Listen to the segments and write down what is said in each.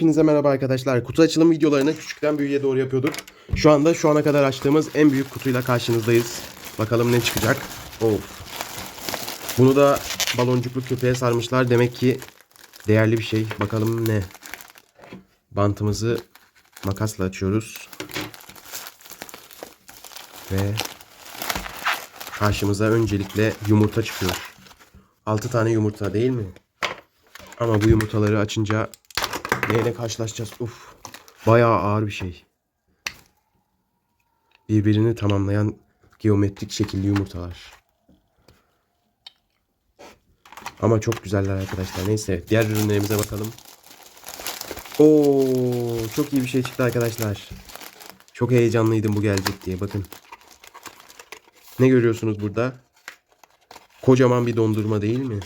Hepinize merhaba arkadaşlar. Kutu açılım videolarını küçükten büyüğe doğru yapıyorduk. Şu anda şu ana kadar açtığımız en büyük kutuyla karşınızdayız. Bakalım ne çıkacak. Of. Bunu da baloncuklu köpeğe sarmışlar. Demek ki değerli bir şey. Bakalım ne. Bantımızı makasla açıyoruz. Ve karşımıza öncelikle yumurta çıkıyor. 6 tane yumurta değil mi? Ama bu yumurtaları açınca neyle karşılaşacağız? Uf. Bayağı ağır bir şey. Birbirini tamamlayan geometrik şekilli yumurtalar. Ama çok güzeller arkadaşlar. Neyse diğer ürünlerimize bakalım. Oo, çok iyi bir şey çıktı arkadaşlar. Çok heyecanlıydım bu gelecek diye. Bakın. Ne görüyorsunuz burada? Kocaman bir dondurma değil mi?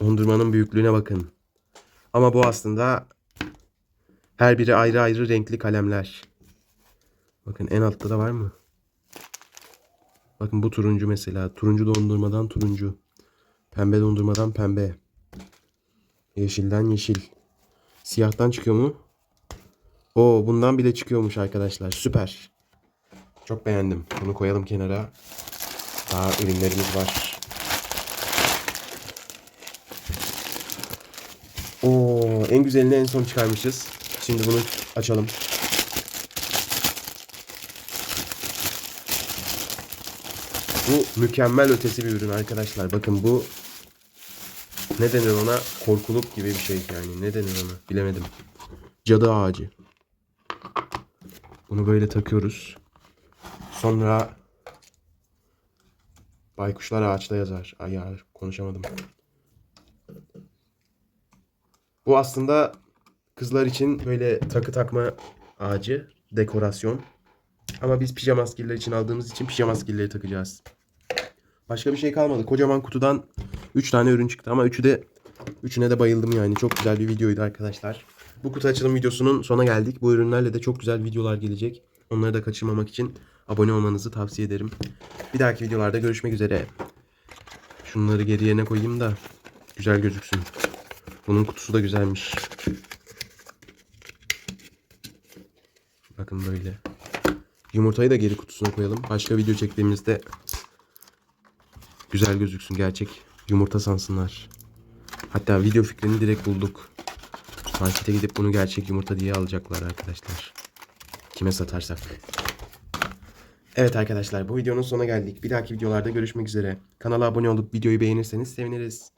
Dondurmanın büyüklüğüne bakın. Ama bu aslında her biri ayrı ayrı renkli kalemler. Bakın en altta da var mı? Bakın bu turuncu mesela. Turuncu dondurmadan turuncu. Pembe dondurmadan pembe. Yeşilden yeşil. Siyahtan çıkıyor mu? Oo bundan bile çıkıyormuş arkadaşlar. Süper. Çok beğendim. Bunu koyalım kenara. Daha ürünlerimiz var. Oo, en güzelini en son çıkarmışız. Şimdi bunu açalım. Bu mükemmel ötesi bir ürün arkadaşlar. Bakın bu ne denir ona? Korkuluk gibi bir şey yani. Ne denir ona? Bilemedim. Cadı ağacı. Bunu böyle takıyoruz. Sonra baykuşlar ağaçta yazar. Ay ya konuşamadım. Bu aslında kızlar için böyle takı takma ağacı, dekorasyon. Ama biz pijama skiller için aldığımız için pijama skilleri takacağız. Başka bir şey kalmadı. Kocaman kutudan 3 tane ürün çıktı ama üçü de üçüne de bayıldım yani. Çok güzel bir videoydu arkadaşlar. Bu kutu açılım videosunun sona geldik. Bu ürünlerle de çok güzel videolar gelecek. Onları da kaçırmamak için abone olmanızı tavsiye ederim. Bir dahaki videolarda görüşmek üzere. Şunları geri yerine koyayım da güzel gözüksün. Bunun kutusu da güzelmiş. Bakın böyle. Yumurtayı da geri kutusuna koyalım. Başka video çektiğimizde güzel gözüksün gerçek. Yumurta sansınlar. Hatta video fikrini direkt bulduk. Markete gidip bunu gerçek yumurta diye alacaklar arkadaşlar. Kime satarsak. Evet arkadaşlar bu videonun sonuna geldik. Bir dahaki videolarda görüşmek üzere. Kanala abone olup videoyu beğenirseniz seviniriz.